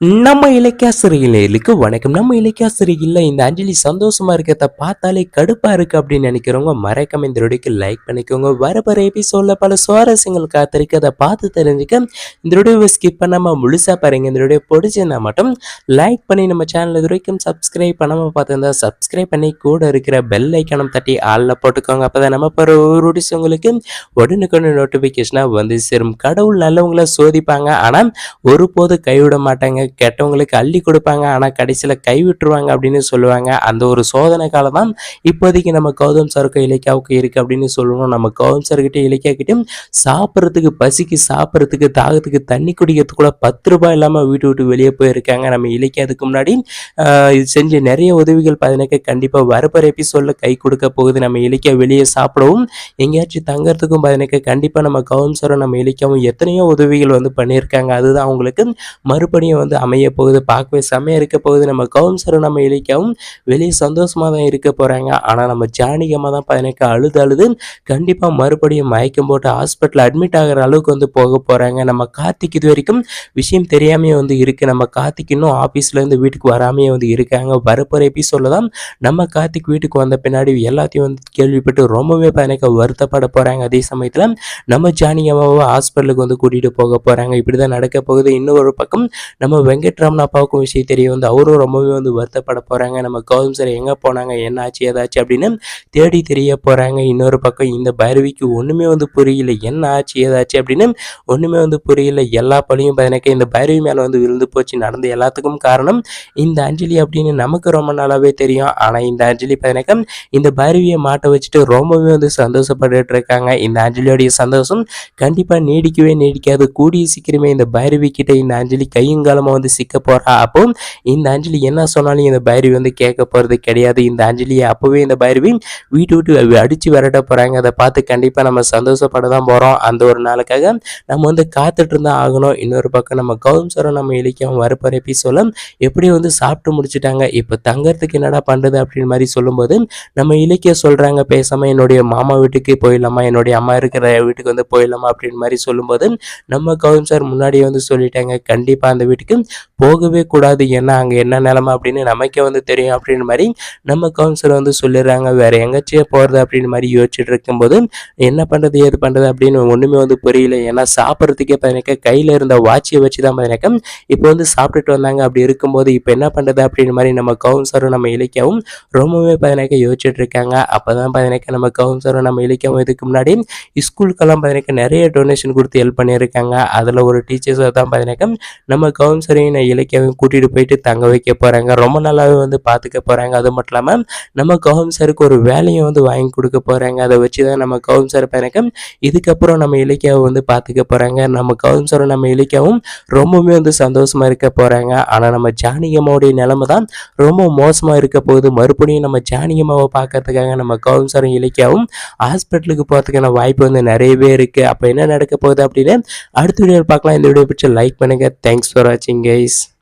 நம்ம இலக்கியாசிரியர்களுக்கு வணக்கம். நம்ம இலக்கியாசிரியர்ல இந்த அஞ்சலி சந்தோஷமா இருக்கிறத பார்த்தாலே கடுப்பா இருக்கு அப்படின்னு நினைக்கிறவங்க மறக்காம இந்த வீடியோக்கு லைக் பண்ணிக்கோங்க. வர வர எபிசோட்ல பல சுவாரஸ்யங்கள் காத்திருக்கு அதை பார்த்து தெரிஞ்சுக்க இந்த வீடியோவை ஸ்கிப் பண்ணாம முழுசா பாருங்க. இந்த வீடியோ பிடிச்சிருந்தா மட்டும் லைக் பண்ணி நம்ம சேனல் இது வரைக்கும் சப்ஸ்கிரைப் பண்ணாம பார்த்துருந்தா சப்ஸ்கிரைப் பண்ணி கூட இருக்கிற பெல் ஐக்கானம் தட்டி ஆள்ல போட்டுக்கோங்க. அப்பதான் நம்ம போற ஒரு வீடியோஸ் உங்களுக்கு உடனுக்குடன் நோட்டிபிகேஷனா வந்து சேரும். கடவுள் நல்லவங்கள சோதிப்பாங்க. ஆனா ஒருபோது கைவிட மாட்டாங்க. கெட்டவங்களுக்கு அள்ளி கொடுப்பாங்க. ஆனால் கடைசியில் கை விட்டுருவாங்க அப்படின்னு சொல்லுவாங்க. அந்த ஒரு சோதனை காலம் தான் இப்போதைக்கு நம்ம கௌதம் சாருக்கும் இலக்கியாவுக்கு இருக்குது அப்படின்னு சொல்லணும். நம்ம கௌதம் சார்கிட்ட இலக்கியா சாப்பிட்றதுக்கு பசிக்கு சாப்பிட்றதுக்கு தாகத்துக்கு தண்ணி குடிக்கிறதுக்கு கூட பத்து ரூபாய் இல்லாமல் வீட்டு விட்டு வெளியே போயிருக்காங்க. நம்ம இலக்கியா அதுக்கு முன்னாடி இது செஞ்ச நிறைய உதவிகள் பார்த்தீங்கன்னா கண்டிப்பாக வரப்போற எபிசோடில் கை கொடுக்க போகுது. நம்ம இலக்கியா வெளியே சாப்பிடவும் எங்கேயாச்சும் தங்கறதுக்கும் பார்த்தீங்கன்னா கண்டிப்பாக நம்ம கௌதம் சாரும் நம்ம இலக்கியாவும் எத்தனையோ உதவிகள் வந்து பண்ணியிருக்காங்க. அதுதான் அவங்களுக்கு மறுபடியும் வந்து அமைய போகுது பார்க்கவே செம்மையாக இருக்க போகுது. நம்ம கௌதம் நம்ம இழிக்கவும் வெளியே சந்தோஷமாக தான் இருக்க போகிறாங்க ஆனால் நம்ம ஜானிகம்மா தான் பார்த்தீங்கன்னா அழுது அழுது கண்டிப்பாக மறுபடியும் மயக்கம் போட்டு ஹாஸ்பிட்டல் அட்மிட் ஆகிற அளவுக்கு வந்து போக போகிறாங்க நம்ம கார்த்திக் இது வரைக்கும் விஷயம் தெரியாமையே வந்து இருக்குது நம்ம கார்த்திக் இன்னும் ஆஃபீஸ்லேருந்து வீட்டுக்கு வராமையே வந்து இருக்காங்க. வரப்போகிற எபிசோடில் தான் நம்ம கார்த்திக் வீட்டுக்கு வந்த பின்னாடி எல்லாத்தையும் வந்து கேள்விப்பட்டு ரொம்பவே பயணிக்க வருத்தப்பட போகிறாங்க அதே சமயத்தில் நம்ம ஜானி ஹாஸ்பிட்டலுக்கு வந்து கூட்டிகிட்டு போக போகிறாங்க இப்படி தான் நடக்க போகுது. இன்னொரு பக்கம் நம்ம வெங்கட்ராமன் அப்பாவுக்கும் விஷயம் தெரிய வந்து அவரும் ரொம்பவே வந்து வருத்தப்பட போகிறாங்க நம்ம கௌதம் சார் எங்கே போனாங்க? என்ன ஆச்சு? ஏதாச்சு அப்படின்னு தேடி தெரிய போகிறாங்க இன்னொரு பக்கம் இந்த பைரவிக்கு ஒன்றுமே வந்து புரியல. என்ன ஆச்சு? ஏதாச்சு அப்படின்னு ஒன்றுமே வந்து புரியல. எல்லா பழியும் எனக்கு இந்த பைரவி மேலே வந்து விழுந்து போச்சு. நடந்த எல்லாத்துக்கும் காரணம் இந்த அஞ்சலி அப்படின்னு நமக்கு ரொம்ப நல்லாவே தெரியும். ஆனால் இந்த அஞ்சலி எனக்கு இந்த பைரவியை மாட்ட வச்சுட்டு ரொம்பவே வந்து சந்தோஷப்பட்டுட்டு இருக்காங்க. இந்த அஞ்சலியோடைய சந்தோஷம் கண்டிப்பாக நீடிக்கவே நீடிக்காது. கூடிய சீக்கிரமே இந்த பைரவி கிட்ட இந்த அஞ்சலி கையும் காலமாக வந்து சிக்க போறா. அப்போ இந்த அஞ்சலி என்ன சொன்னாலும் இந்த பைரவி வந்து கேட்க போகிறது கிடையாது. இந்த அஞ்சலியை அப்போவே இந்த பைரவி வீட்டு விட்டு அடித்து விரட்ட போகிறாங்க அதை பார்த்து கண்டிப்பாக நம்ம சந்தோஷப்பட தான் போகிறோம் அந்த ஒரு நாளுக்காக நம்ம வந்து காத்துட்டு இருந்தா ஆகணும். இன்னொரு பக்கம் நம்ம கௌதம் சாரும் நம்ம இலக்கியம் வரப்போற எபிசோட எப்படி வந்து சாப்பிட்டு முடிச்சுட்டாங்க. இப்போ தங்கறதுக்கு என்னடா பண்ணுறது அப்படின்னு மாதிரி சொல்லும்போது நம்ம இலக்கிய சொல்கிறாங்க பேசாமல் என்னுடைய மாமா வீட்டுக்கு போயிடலாமா? என்னுடைய அம்மா இருக்கிற வீட்டுக்கு வந்து போயிடலாமா? அப்படின்னு மாதிரி சொல்லும்போது நம்ம கௌதம் சார் முன்னாடியே வந்து சொல்லிட்டாங்க. கண்டிப்பாக அந்த வீட்டுக்கு போகவே கூடாது. ஏன்னா அங்கே என்ன நிலமை அப்படின்னு நமக்கே வந்து தெரியும் அப்படின்னு மாதிரி நம்ம கவுன்சிலர் வந்து சொல்லிடுறாங்க. வேற எங்கேச்சியே போகிறது அப்படின்னு மாதிரி யோசிச்சுட்டு இருக்கும்போது என்ன பண்ணுறது ஏது பண்ணுறது அப்படின்னு ஒன்றுமே வந்து புரியல. ஏன்னா சாப்பிட்றதுக்கே பார்த்தீங்கன்னா கையில் இருந்த வாட்சியை வச்சு தான் பார்த்தீங்கன்னா இப்போ வந்து சாப்பிட்டுட்டு வந்தாங்க. அப்படி இருக்கும்போது இப்போ என்ன பண்ணுறது அப்படின்னு மாதிரி நம்ம கவுன்சிலரும் நம்ம இலக்கியாவும் ரொம்பவே பார்த்தீங்கன்னா யோசிச்சுட்டு இருக்காங்க. அப்போ தான் பார்த்தீங்கன்னா நம்ம கவுன்சிலரும் நம்ம இலக்கியாவும் இதுக்கு முன்னாடி ஸ்கூலுக்கெல்லாம் பார்த்தீங்கன்னா நிறைய டொனேஷன் கொடுத்து ஹெல்ப் பண்ணியிருக்காங்க. அதில் ஒரு டீச்சர்ஸை தான் பார்த்தீங்கன்னா நம்ம கவுன்சிலரையும் இலக்கியாவையும் கூட்டிகிட்டு போயிட்டு தங்க வைக்க போகிறாங்க ரொம்ப நல்லாவே வந்து பார்த்துக்க போகிறாங்க அது மட்டும் இல்லாமல் நம்ம கவுன்சருக்கு ஒரு வேலையை வந்து வாங்கி கொடுக்க போகிறாங்க அதை வச்சு தான் நம்ம கவுன்சர் எனக்கு இதுக்கப்புறம் நம்ம இலக்கியாவை வந்து பார்த்துக்க போகிறாங்க நம்ம கவுன்சரும் நம்ம இலக்கியாவும் ரொம்பவுமே வந்து சந்தோஷமாக இருக்க போகிறாங்க ஆனால் நம்ம ஜானிகம்மாவுடைய நிலைமை தான் ரொம்ப மோசமாக இருக்க போகுது. மறுபடியும் நம்ம ஜானிகம்மாவை பார்க்கறதுக்காக நம்ம கவுன்சரும் இலக்கியாவும் ஹாஸ்பிட்டலுக்கு போகிறதுக்கான வாய்ப்பு வந்து நிறையவே இருக்குது அப்போ என்ன நடக்க போகுது அப்படின்னு அடுத்த வீடியோவில் பார்க்கலாம். இந்த வீடியோ பிடிச்ச லைக் பண்ணுங்கள் தேங்க்ஸ் ஃபார் வாட்சிங் guys.